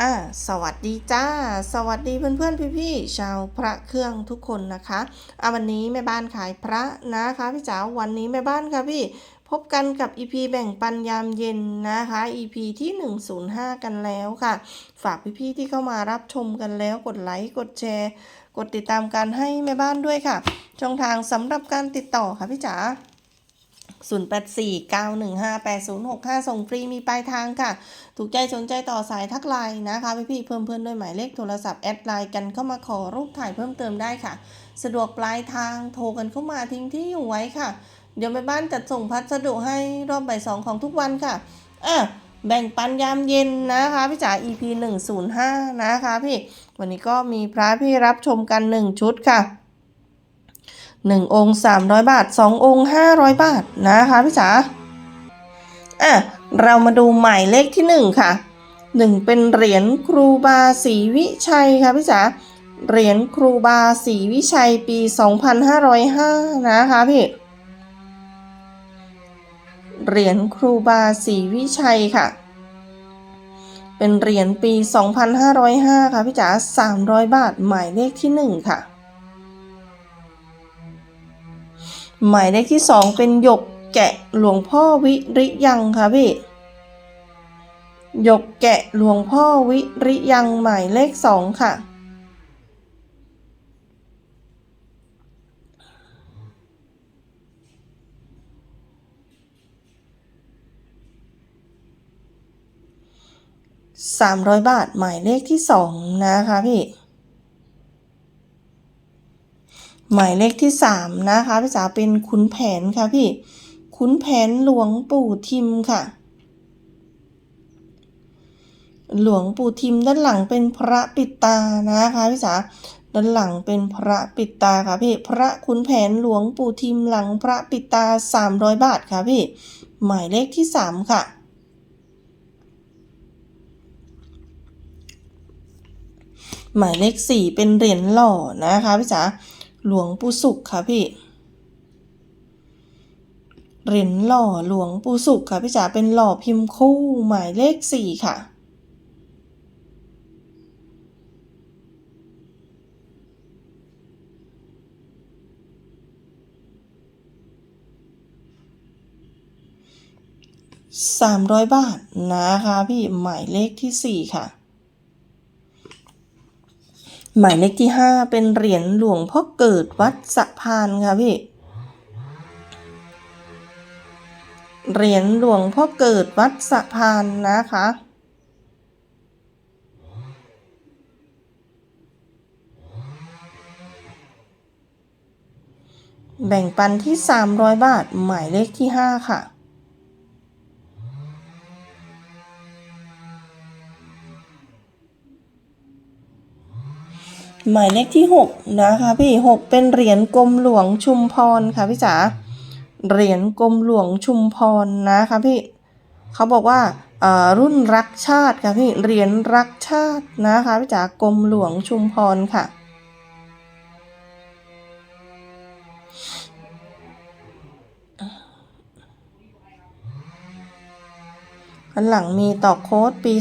อ่าสวัสดีจ้า สวัสดีเพื่อนๆพี่ๆชาวพระเครื่องทุกคนนะคะอะวันนี้แม่บ้านขายพระนะคะพี่จ๋าวันนี้แม่บ้านค่ะพี่พบกันกับ EP แบ่งปันยามเย็นนะคะ EP ที่ 105 กันแล้วค่ะ ฝากพี่ๆที่เข้ามารับชมกันแล้วกดไลค์กดแชร์ กดติดตามกันให้แม่บ้านด้วยค่ะ ช่องทางสำหรับการติดต่อค่ะพี่จ๋า 0849158065 ส่งฟรีมีปลายทางค่ะ ถูกใจสนใจต่อสายทักไลน์นะคะพี่ๆเพิ่มเพื่อนด้วยหมายเลขโทรศัพท์แอดไลน์กันเข้ามาขอรูปถ่ายเพิ่มเติมได้ค่ะ สะดวกปลายทางโทรกันเข้ามาทิ้งที่อยู่ไว้ค่ะ เดี๋ยวแม่บ้านจัดส่งพัสดุให้รอบบ่ายสองของทุกวันค่ะอะแบ่งปันยามเย็นนะคะพี่จ๋า EP 105 นะคะพี่ วันนี้ก็มีพระพี่รับชมกัน 1 ชุดค่ะ 1 องค์ 300 บาท 2 องค์ 500 บาทนะคะพี่จ๋าอะเรามาดูหมายเลขที่ 1 ค่ะ 1 เป็นเหรียญครูบาศรีวิชัยค่ะพี่จ๋าเหรียญครูบาศรีวิชัยปี 2505 นะคะพี่เหรียญครูบาศรีวิชัยค่ะ เป็นเหรียญปี 2505 ค่ะพี่จ๋า300 บาทหมายเลขที่ 1 ค่ะ หมายเลขที่2เป็นหยกแกะหลวงพ่อวิริยังค่ะพี่หยกแกะหลวงพ่อวิริยังหมายเลข2ค่ะ300บาทหมายเลขที่2นะคะพี่ หมายเลขที่3นะคะพี่จ๋าเป็นขุนแผนค่ะพี่ขุนแผนหลวงปู่ทิมค่ะ หลวงปู่ทิมด้านหลังเป็นพระปิดตานะคะพี่จ๋าด้านหลังเป็นพระปิดตาค่ะพี่พระขุนแผนหลวงปู่ทิมหลังพระปิดตา300บาทค่ะพี่หมายเลขที่3ค่ะหมายเลข4เป็นเหรียญหล่อนะคะพี่จ๋า หลวงปู่สุขค่ะพี่เหรียญหล่อหลวงปู่สุขค่ะพี่จ๋าเป็นหล่อพิมพ์คู่หมายเลขสี่ค่ะ สามร้อยบาทนะคะพี่หมายเลขที่สี่ค่ะ หมายเลขที่ห้าเป็นเหรียญหลวงพ่อเกิดวัดสะพานค่ะพี่ เหรียญหลวงพ่อเกิดวัดสะพานนะคะ แบ่งปันที่ 300 บาท หมายเลขที่ 5 ค่ะ หมายเลขที่ 6 นะคะพี่ 6 เป็นเหรียญกรมหลวงชุมพรค่ะพี่จ๋าเหรียญกรมหลวงชุมพรนะคะพี่เขาบอกว่ารุ่นรักชาติค่ะพี่เหรียญรักชาตินะคะพี่จ๋ากรมหลวงชุมพรค่ะ หลังมีต่อโค้ดปี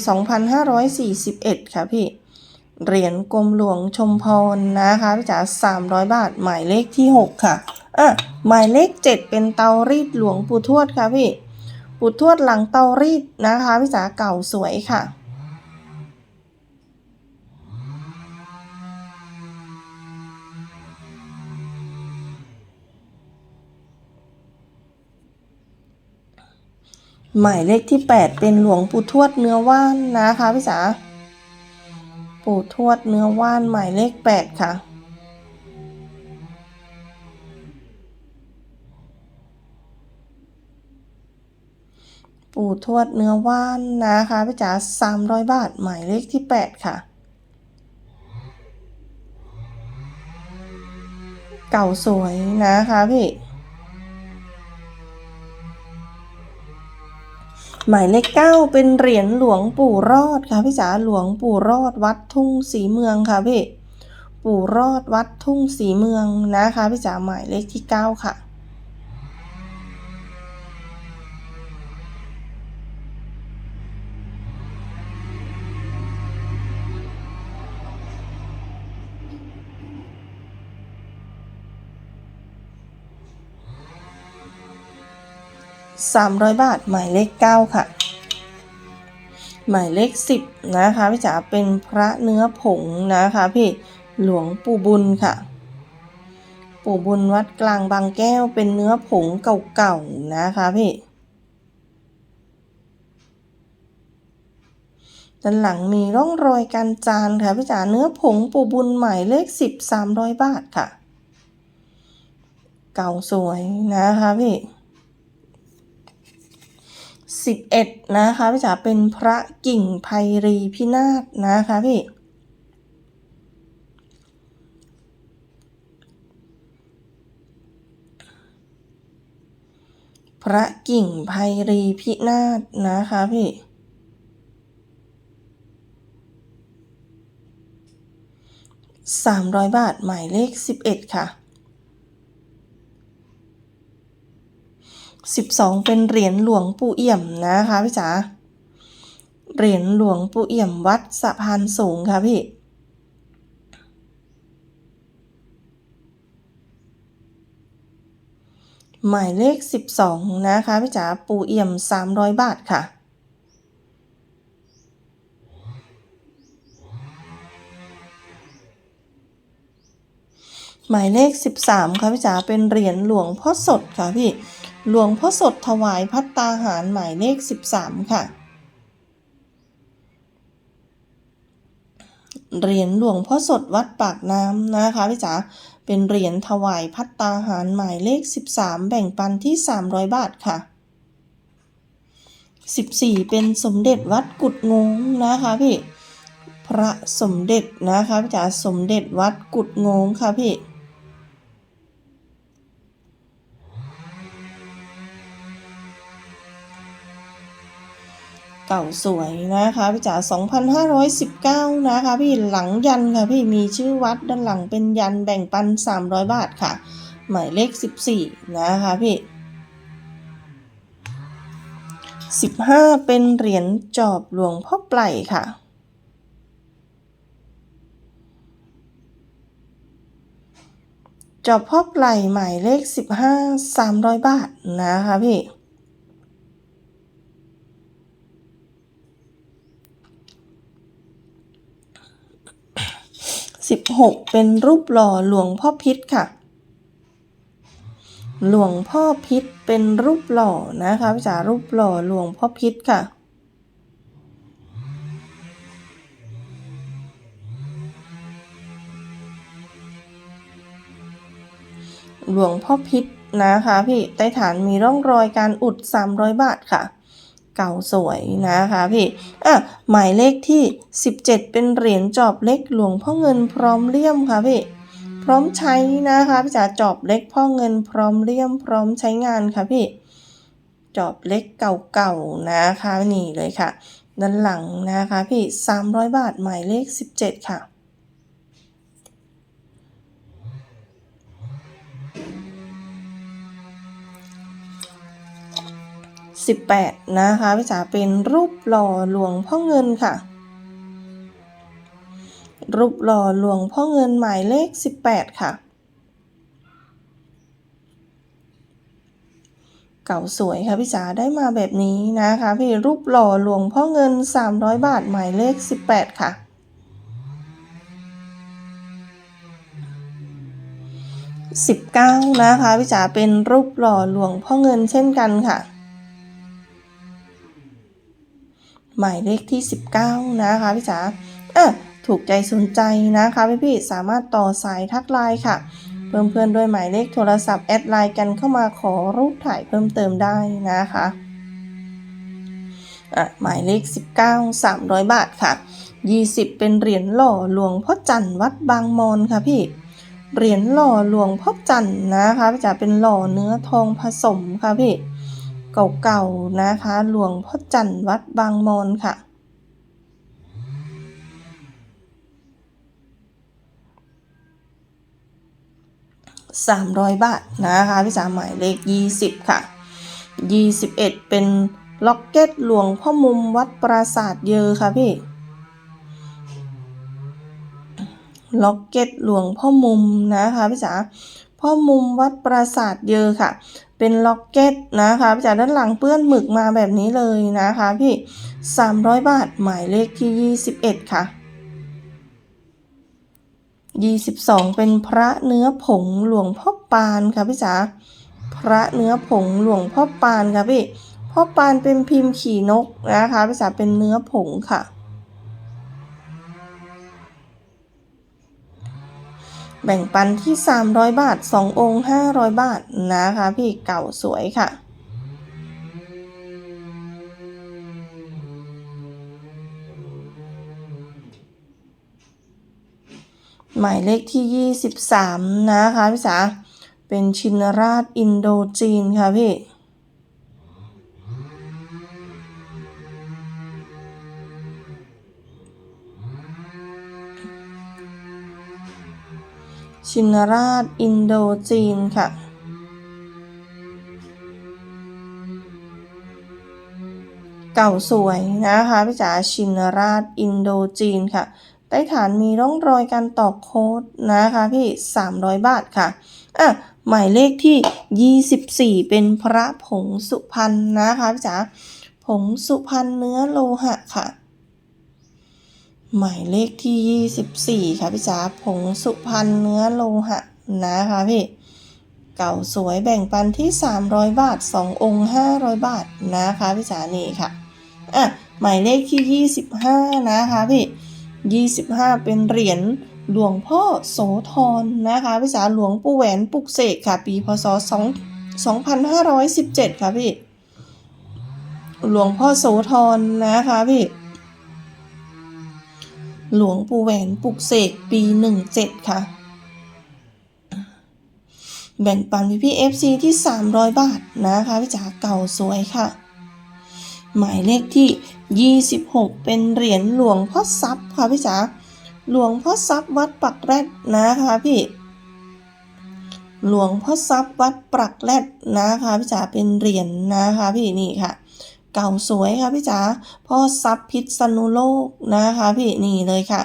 2541 ค่ะพี่ เหรียญกรมหลวงชมพรนะคะพี่จ๋า300บาท หมายเลขที่6ค่ะอะหมายเลข7เป็นเตารีดหลวงปู่ทวดค่ะพี่ปู่ทวดหลังเตารีดนะคะพี่จ๋าเก่าสวยค่ะหมายเลขที่ 8 เป็นหลวงปู่ทวดเนื้อว่านนะคะพี่จ๋า ปู่ทวดเนื้อว่านหมายเลข 8 ค่ะ ปู่ทวดเนื้อว่านนะคะพี่จ๋า300 บาทหมายเลขที่ 8 ค่ะเก่าสวยนะคะพี่ หมายเลขเก้าเป็นเหรียญหลวงปู่รอดค่ะพี่จ๋าหลวงปู่รอดวัดทุ่งสีเมืองค่ะพี่ปู่รอดวัดทุ่งสีเมืองนะคะพี่จ๋าหมายเลขที่เก้าค่ะ 300 บาท หมายเลข 9 ค่ะ หมายเลข 10 นะคะ พี่จ๋าเป็นพระเนื้อผงนะคะพี่หลวงปู่บุญค่ะ ปู่บุญวัดกลางบางแก้วเป็นเนื้อผงเก่าๆนะคะพี่ด้านหลังมีร่องรอยการจานค่ะพี่จ๋าเนื้อผงปู่บุญหมายเลข10 300บาทค่ะ เก่าสวยนะคะพี่ สิบเอ็ดนะคะพี่จ๋าเป็นพระกิ่งไพรีพินาศนะคะพี่พระกิ่งไพรีพินาศนะคะพี่สามร้อยบาทหมายเลขสิบเอ็ดค่ะ สิบสองเป็นเหรียญหลวงปู่เอี่ยมนะคะพี่จ๋าเหรียญหลวงปู่เอี่ยมวัดสะพานสูงค่ะพี่หมายเลขสิบสองนะคะพี่จ๋าปู่เอี่ยมสามร้อยบาทค่ะ หมายเลข 13 ค่ะพี่จ๋าเป็นเหรียญหลวงพ่อสดค่ะพี่ หลวงพ่อสดถวายพัตตาหารหมายเลข 13 ค่ะ เหรียญหลวงพ่อสดวัดปากน้ำนะคะพี่จ๋า เป็นเหรียญถวายพัตตาหารหมายเลข 13 แบ่งปันที่ 300 บาทค่ะ 14 เป็นสมเด็จวัดกุดงงนะคะพี่ พระสมเด็จนะคะพี่จ๋า สมเด็จวัดกุดงงค่ะพี่ เก่าสวยนะคะพี่จ๋า2,519 นะคะพี่หลังยันค่ะพี่มีชื่อวัดด้านหลังเป็นยันแบ่งปัน 300 บาทค่ะ หมายเลข 14 นะคะพี่15 เป็นเหรียญจอบหลวงพ่อไปลค่ะจอบพ่อไปลหมายเลข 15 300 บาทนะคะพี่ 16 เป็นรูปหล่อหลวงพ่อพิษค่ะ หลวงพ่อพิษเป็นรูปหล่อนะคะพี่จ๋ารูปหล่อหลวงพ่อพิษค่ะ หลวงพ่อพิษนะคะพี่ใต้ฐานมีร่องรอยการอุด 300 บาทค่ะ เก่าสวยนะคะพี่อะหมายเลขที่ 17 เป็นเหรียญจอบเล็กหลวงพ่อเงินพร้อมเลี่ยมค่ะพี่พร้อมใช้นะคะพี่จ๋าจอบเล็กพ่อเงินพร้อมเลี่ยมพร้อมใช้งานค่ะพี่จอบเล็กเก่าๆนะคะนี่เลยค่ะ ด้านหลังนะคะพี่ 300 บาทหมายเลข 17 ค่ะ 18 นะคะพี่จ๋าเป็นรูปหล่อหลวงพ่อเงินค่ะ รูปหล่อหลวงพ่อเงินหมายเลข 18 ค่ะ เก่าสวยค่ะพี่จ๋าได้มาแบบนี้นะคะพี่รูปหล่อหลวงพ่อเงิน 300 บาทหมายเลข 18 ค่ะ19 นะคะพี่จ๋าเป็นรูปหล่อหลวงพ่อเงินเช่นกันค่ะ หมายเลขที่ 19 นะคะพี่จ๋าอะถูกใจสนใจนะคะพี่พี่สามารถต่อสายทักไลน์ค่ะ เพิ่มเพื่อนด้วยหมายเลขโทรศัพท์แอดไลน์กันเข้ามาขอรูปถ่ายเพิ่มเติมได้นะคะอะหมายเลข 19 300 บาทค่ะ 20 เป็นเหรียญหล่อหลวงพ่อจันทร์วัดบางมอนค่ะพี่เหรียญหล่อหลวงพ่อจันทร์นะคะพี่จ๋าเป็นหล่อเนื้อทองผสมค่ะพี่ เก่าๆนะคะ หลวงพ่อจันทร์วัดบางมอนค่ะ300บาทนะคะพี่จ๋าหมายเลข20ค่ะ21เอ็ดเป็นล็อกเก็ตหลวงพ่อมุมวัดปราสาทเยอค่ะพี่ล็อกเก็ตหลวงพ่อมุมนะคะพี่จ๋า พ่อมุมวัดปราสาทเยอค่ะ เป็นล็อกเก็ตนะคะจากด้านหลังเปื้อนหมึกมาแบบนี้เลยนะคะพี่ 300 บาทหมายเลขที่ 21 ค่ะ 22 เป็นพระเนื้อผงหลวงพ่อปานค่ะพี่จ๋าพระเนื้อผงหลวงพ่อปานค่ะพี่พ่อปานเป็นพิมพ์ขี่นกนะคะพี่จ๋าเป็นเนื้อผงค่ะ แบ่งปันที่ 300 บาท 2 องค์ 500 บาทนะคะ พี่เก่าสวยค่ะ หมายเลขที่ 23 นะคะพี่สาเป็นชินราชอินโดจีนค่ะพี่ ชินราชอินโดจีนค่ะ เก่าสวยนะคะพี่จ๋าชินราชอินโดจีนค่ะใต้ฐานมีร่องรอยการตอกโค้ดนะคะพี่ 300 บาทค่ะอะหมายเลขที่ 24 เป็นพระผงสุพรรณนะคะพี่จ๋าผงสุพรรณเนื้อโลหะค่ะ หมายเลขที่ 24 ค่ะพี่จ๋าผงสุพรรณเนื้อโลหะนะคะพี่ เก่าสวยแบ่งปันที่ 300 บาท 2 องค์ 500 บาทนะคะพี่จ๋านี่ค่ะอะหมายเลขที่ 25 นะคะพี่ 25 เป็นเหรียญหลวงพ่อโสธรนะคะพี่จ๋าหลวงปู่แหวนปุกเสกค่ะ ปีพศ2 2517 ค่ะพี่ หลวงพ่อโสธรนะคะพี่ หลวงปู่แหวนปลุกเสกปี 17 ค่ะ แบ่งปันพี่พี่ FC ที่ 300 บาทนะคะพี่จ๋าเก่าสวยค่ะ หมายเลขที่ 26 เป็นเหรียญหลวงพ่อทรัพย์ค่ะพี่จ๋าหลวงพ่อทรัพย์วัดปักแรดนะคะพี่หลวงพ่อทรัพย์วัดปักแรดนะคะพี่จ๋าเป็นเหรียญนะคะพี่นี่ค่ะ เก่าสวยค่ะพี่จ๋าพ่อทรัพย์พิษณุโลกนะคะพี่นี่เลยค่ะ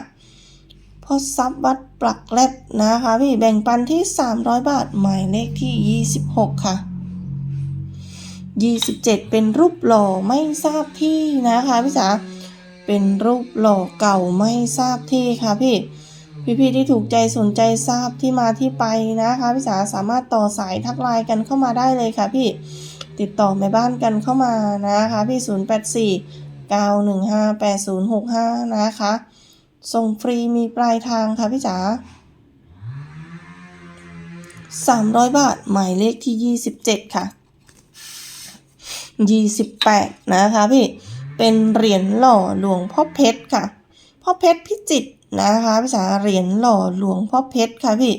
พ่อทรัพย์วัดปลักแรดนะคะพี่แบ่งปันที่ 300 บาทหมายเลขที่ 26 ค่ะ 27 เป็นรูปหล่อไม่ทราบที่นะคะพี่จ๋าเป็นรูปหล่อเก่าไม่ทราบที่ค่ะพี่พี่ๆที่ถูกใจสนใจทราบที่มาที่ไปนะคะพี่จ๋าสามารถต่อสายทักไลน์กันเข้ามาได้เลยค่ะพี่ ติดต่อแม่บ้านกันเข้ามานะคะพี่ 084 915 8065 นะคะ ส่งฟรีมีปลายทางค่ะพี่จ๋า300 บาท หมายเลขที่ 27 ค่ะ 28 นะคะพี่ เป็นเหรียญหล่อหลวงพ่อเพชรค่ะ พ่อเพชรพิจิตนะคะพี่จ๋าเหรียญหล่อหลวงพ่อเพชรค่ะพี่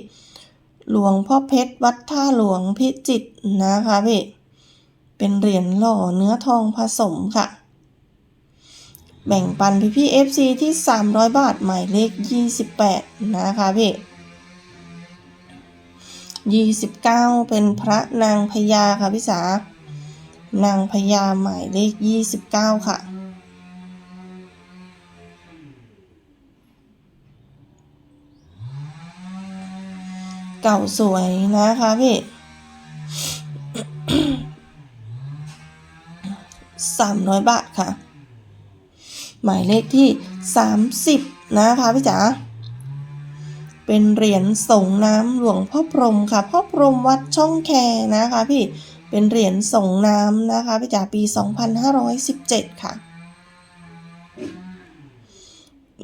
หลวงพ่อเพชรวัดท่าหลวงพิจิตนะคะพี่ เป็นเหรียญหล่อเนื้อทองผสมค่ะ แบ่งปันพี่พี่ FC ที่ 300 บาท หมายเลข 28 นะคะพี่29เป็นพระนางพญาค่ะพี่สานางพญาหมายเลข29ค่ะ เก่าสวยนะคะพี่ 300 บาทค่ะ หมายเลขที่ 30 นะคะพี่จ๋าเป็นเหรียญส่งน้ำหลวงพ่อพรมค่ะ พ่อพรมวัดช่องแคนะคะพี่เป็นเหรียญส่งน้ำนะคะพี่จ๋าปี 2517 ค่ะ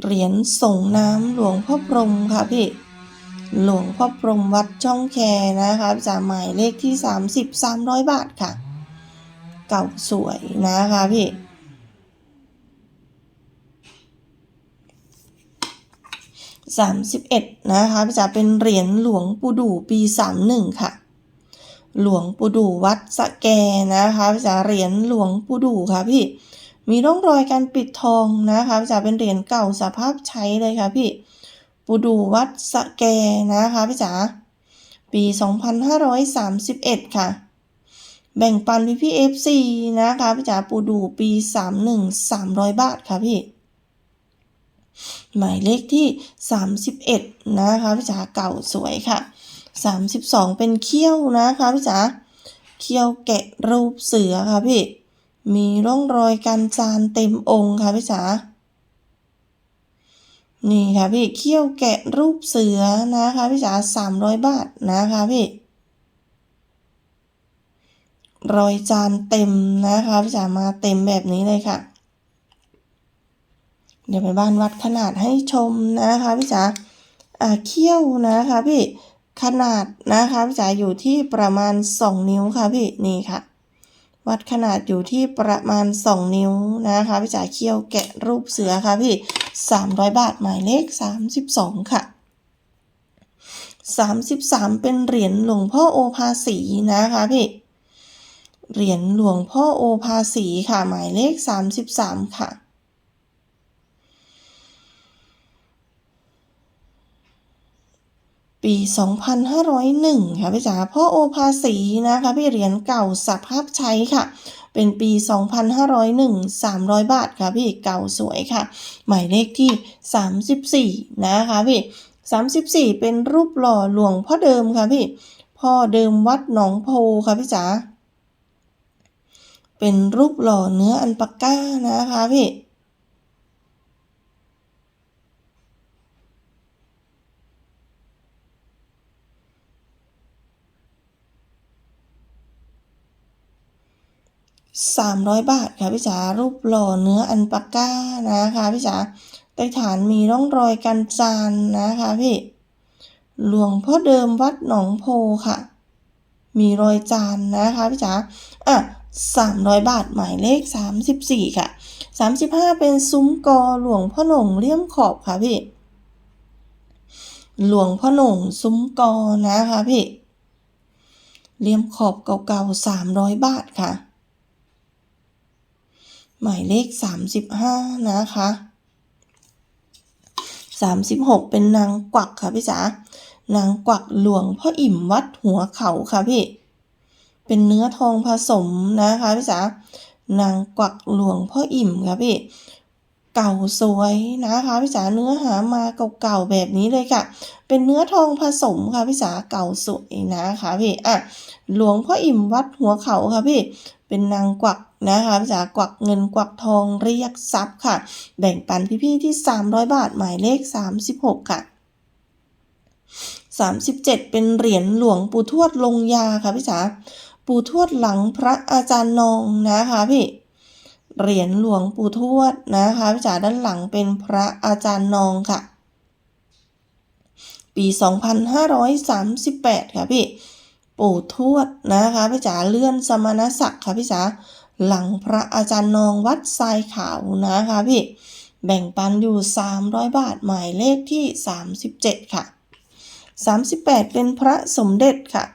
เหรียญส่งน้ำหลวงพ่อพรมค่ะพี่หลวงพ่อพรมวัดช่องแคนะคะพี่จ๋าหมายเลขที่ 30 300 บาทค่ะ เก่าสวยนะคะพี่31นะคะพี่จ๋าเป็นเหรียญหลวงปู่ดู่ปี31ค่ะ หลวงปู่ดู่วัดสะแกนะคะพี่จ๋าเหรียญหลวงปู่ดู่ค่ะพี่ มีร่องรอยการปิดทองนะคะพี่จ๋าเป็นเหรียญเก่าสภาพใช้เลยค่ะพี่ปู่ดู่วัดสะแกนะคะพี่จ๋าปี2531ค่ะ แบ่งปันพี่พี่ FC นะคะพี่จ๋าปูดูปี31 300บาทค่ะพี่หมายเลขที่ 31 นะคะพี่จ๋าเก่าสวยค่ะ 32 เป็นเขี้ยวนะคะพี่จ๋าเขี้ยวแกะรูปเสือค่ะพี่ มีร่องรอยการจานเต็มองค์ค่ะพี่จ๋านี่ค่ะพี่เขี้ยวแกะรูปเสือนะคะพี่จ๋า300 บาทนะคะพี่ รอยจานเต็มนะคะพี่จ๋ามาเต็มแบบนี้เลยค่ะ เดี๋ยวไปบ้านวัดขนาดให้ชมนะคะพี่จ๋าอ่าเขี้ยวนะคะพี่ขนาดนะคะพี่จ๋าอยู่ที่ประมาณ 2 นิ้วค่ะพี่นี่ค่ะ วัดขนาดอยู่ที่ประมาณ 2 นิ้วนะคะพี่จ๋าเขี้ยวแกะรูปเสือค่ะพี่ 300 บาทหมายเลข 32 ค่ะ33 เป็นเหรียญหลวงพ่อโอภาสีนะคะพี่ เหรียญหลวงพ่อโอภาสีค่ะ หมายเลข 33 ค่ะ ปี 2501 ค่ะพี่จ๋าพ่อโอภาสีนะคะพี่เหรียญเก่าสภาพใช้ค่ะ เป็นปี 2501 300 บาทค่ะพี่เก่าสวยค่ะ หมายเลขที่ 34 นะคะพี่ 34 เป็นรูปหล่อหลวงพ่อเดิมค่ะพี่ พ่อเดิมวัดหนองโพค่ะพี่จ๋า เป็นรูปหล่อเนื้ออันปากก้านะคะพี่300บาทค่ะพี่จ๋ารูปหล่อเนื้ออันปากก้านะคะพี่จ๋าใต้ฐานมีร่องรอยการจานนะคะพี่หลวงพ่อเดิมวัดหนองโพค่ะ มีรอยจานนะคะพี่จ๋าอะ 300 บาทหมายเลข 34 ค่ะ 35 เป็นซุ้มกอหลวงพ่อหน่งเลี่ยมขอบค่ะพี่ หลวงพ่อหน่งซุ้มกอนะคะพี่ เลี่ยมขอบเก่าๆ 300 บาทค่ะ หมายเลข 35 นะคะ36 เป็นนางกวักค่ะพี่จ๋านางกวักหลวงพ่ออิ่มวัดหัวเขาค่ะพี่ เป็นเนื้อทองผสมนะคะพี่จ๋านางกวักหลวงพ่ออิ่มค่ะพี่เก่าสวยนะคะพี่จ๋าเนื้อหามาเก่าๆแบบนี้เลยค่ะ เป็นเนื้อทองผสมค่ะพี่จ๋าเก่าสวยนะคะพี่อะหลวงพ่ออิ่มวัดหัวเขาค่ะพี่เป็นนางกวักนะคะพี่จ๋ากวักเงินกวักทองเรียกทรัพย์ค่ะ แบ่งปันพี่ๆที่ 300 บาทหมายเลข 36 ค่ะ 37 เป็นเหรียญหลวงปู่ทวดลงยาค่ะพี่จ๋า ปู่ทวดหลังพระอาจารย์นองนะคะพี่เหรียญหลวงปู่ทวดนะคะพี่จ๋าด้านหลังเป็นพระอาจารย์นองค่ะ ปี 2538 ค่ะพี่ปู่ทวดนะคะพี่จ๋าเลื่อนสมณศักดิ์ค่ะพี่จ๋าหลังพระอาจารย์นองวัดทรายขาวนะคะพี่แบ่งปันอยู่ 300 บาทหมายเลขที่ 37 ค่ะ 38 เป็นพระสมเด็จค่ะ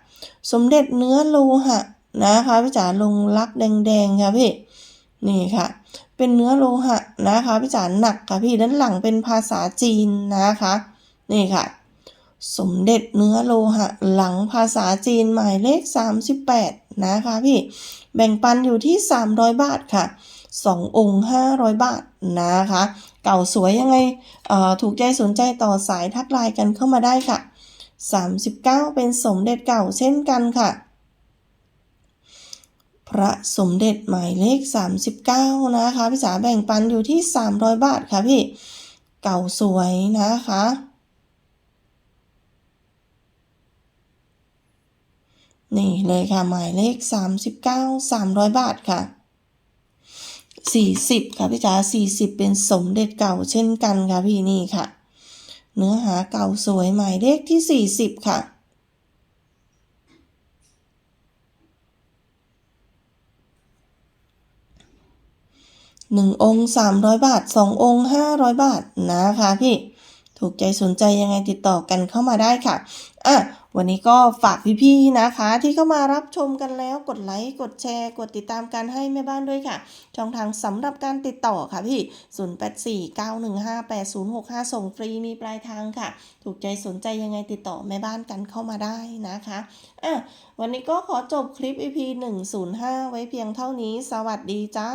สมเด็จเนื้อโลหะนะคะพี่จ๋าลงลักแดงๆค่ะพี่นี่ค่ะ เป็นเนื้อโลหะนะคะพี่จ๋าหนักค่ะพี่ด้านหลังเป็นภาษาจีนนะคะนี่ค่ะ สมเด็จเนื้อโลหะหลังภาษาจีนหมายเลข 38 นะคะพี่แบ่งปันอยู่ที่ 300 บาทค่ะ 2 องค์ 500 บาทนะคะ เก่าสวยยังไงเอ่อถูกใจสนใจต่อสายทักไลน์กันเข้ามาได้ค่ะ 39 เป็นสมเด็จเก่าเช่นกันค่ะ พระสมเด็จหมายเลข 39 นะคะพี่จ๋าแบ่งปันอยู่ที่ 300 บาทค่ะพี่ เก่าสวยนะคะนี่เลยค่ะหมายเลข 39 300 บาทค่ะ 40 ค่ะพี่จ๋า40 เป็นสมเด็จเก่าเช่นกันค่ะพี่นี่ค่ะ เนื้อหาเก่าสวยหมายเลขที่ 40 ค่ะ หนึ่งองค์สามร้อยบาทสององค์ห้าร้อยบาทนะคะพี่ ถูกใจสนใจยังไงติดต่อกันเข้ามาได้ค่ะ อะ วันนี้ก็ฝากพี่ๆนะคะ ที่เข้ามารับชมกันแล้วกดไลค์กดแชร์ กดติดตามกันให้แม่บ้านด้วยค่ะ ช่องทางสำหรับการติดต่อค่ะพี่ 0849158065 ส่งฟรีมีปลายทางค่ะ ถูกใจสนใจยังไงติดต่อแม่บ้านกันเข้ามาได้นะคะอะวันนี้ก็ขอจบคลิป EP 105 ไว้เพียงเท่านี้ สวัสดีจ้า